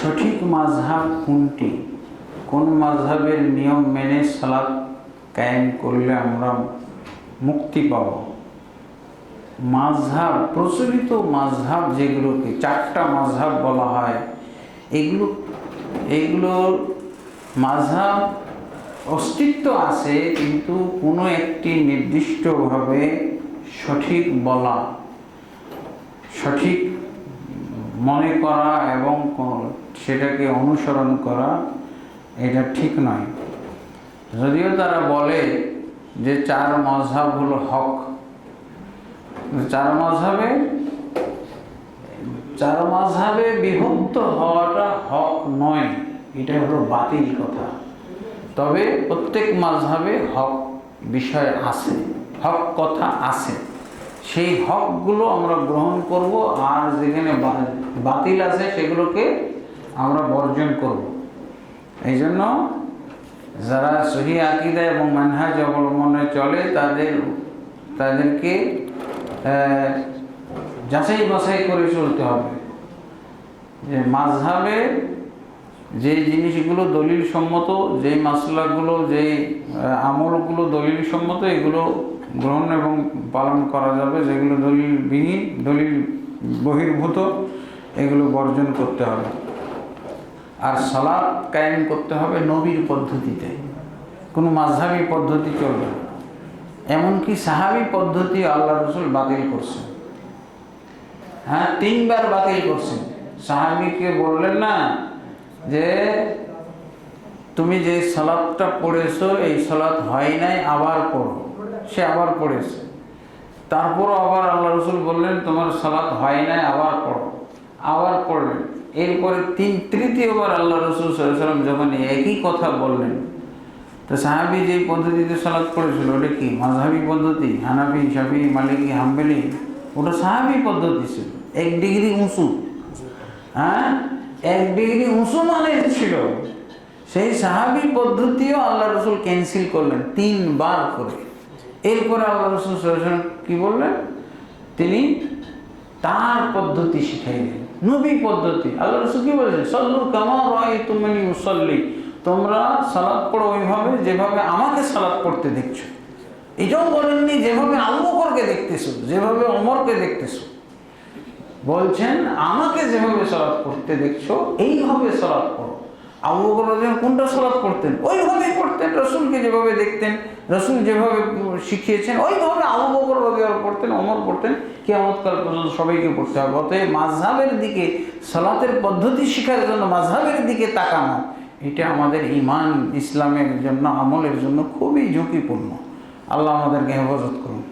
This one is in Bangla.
সঠিক মাঝহাব কোনটি? কোন মাঝহাবের নিয়ম মেনে সালাদ কায়েম করলে আমরা মুক্তি পাব? মাঝহাব প্রচলিত মাঝহাব যেগুলোকে, চারটা মাঝহাব বলা হয়, এগুলো এগুলোর মাঝহাব অস্তিত্ব আছে কিন্তু কোনো একটি নির্দিষ্টভাবে সঠিক বলা, সঠিক মনে করা এবং সেটাকে অনুসরণ করা, এটা ঠিক নয়। যদিও তারা বলে যে চার মজহাব হলো হক। চার মজহাবে চার মজহাবে বিভক্ত হওয়াটা হক নয়, এটা হলো বাতিল কথা। তবে প্রত্যেক মাঝহাবে হক বিষয় আছে, হক কথা আছে। সেই হকগুলো আমরা গ্রহণ করব আর যেখানে বাতিল আছে সেগুলোকে আমরা বর্জন করব। এই জন্য যারা সহি আকিদা এবং মানহাজ অবলম্বনে চলে, তাদের, তাদেরকে যাচাই বাছাই করে চলতে হবে। যে মাঝহাবে যে জিনিসগুলো দলিল সম্মত যেই মাসলাগুলো যেই আমলগুলো দলিল সম্মত এগুলো গ্রহণ এবং পালন করা যাবে, যেগুলো দলিল দলিলবিহীন দলিল বহির্ভূত, এগুলো বর্জন করতে হবে। আর সালাদ কায়েম করতে হবে নবীর পদ্ধতিতে। কোনো মাঝহাবি পদ্ধতি চলবে এমনকি সাহাবি পদ্ধতি আল্লাহ রসুল বাতিল করছেন। হ্যাঁ তিনবার বাতিল করছেন। সাহাবিকে বললেন না যে, তুমি যে সালাদটা পড়েছো, এই সালাদ হয় নাই, আবার পড়ো। সে আবার পড়েছে। তারপরও আবার আল্লাহ রসুল বললেন, তোমার সালাত হয় নাই, আবার পড়ো। আবার পড়লেন। এরপরে তিন, তৃতীয়বার আল্লাহ রসুল সাল্লাম যখন একই কথা বললেন, তো সাহাবি যে পদ্ধতিতে সালাদ পড়েছিল, ওটা কি? মাঝহাবি পদ্ধতি? হানাফি সাফি মালিকি, হাম্বেলি? ওটা সাহাবি পদ্ধতি ছিল। এক ডিগ্রি উঁচু। হ্যাঁ? এক ডিগ্রি উঁচু মানের ছিল। সেই সাহাবি পদ্ধতিও আল্লাহ রসুল ক্যান্সেল করলেন তিনবার করে। এরপরে আল্লাহ রসুল সাল্লাল্লাহু কি বললেন? তিনি তার পদ্ধতি শিখাইলেন নবী পদ্ধতি। আল্লাহ রসুল কি বলেছেন সল্লু কামা রায় তুমি মুসল্লি তোমরা সালাদ পড়ো ওইভাবে যেভাবে আমাকে সালাদ পড়তে দেখছ। এটাও বলেননি যেভাবে আবু বকরকে দেখতেছো, যেভাবে অমরকে দেখতেছো। বলছেন, আমাকে যেভাবে সালাদ পড়তে দেখছ, এইভাবে সালাদ পড়ো। আবু বকর কোনটা সালাদ পড়তেন? ওইভাবেই পড়তেন, রসুলকে যেভাবে দেখতেন, রসুল যেভাবে শিখিয়েছেন, ওইভাবে আবু বকর পড়তেন অমর পড়তেন, কেয়ামতকাল পর্যন্ত সবাইকে পড়তে হবে। অতএব মাঝহাবের দিকে সালাতের পদ্ধতি শেখার জন্য মাঝহাবের দিকে তাকানো, এটা আমাদের ইমান ইসলামের জন্য, আমলের জন্য খুবই ঝুঁকিপূর্ণ। আল্লাহ আমাদেরকে হেফাজত করুন।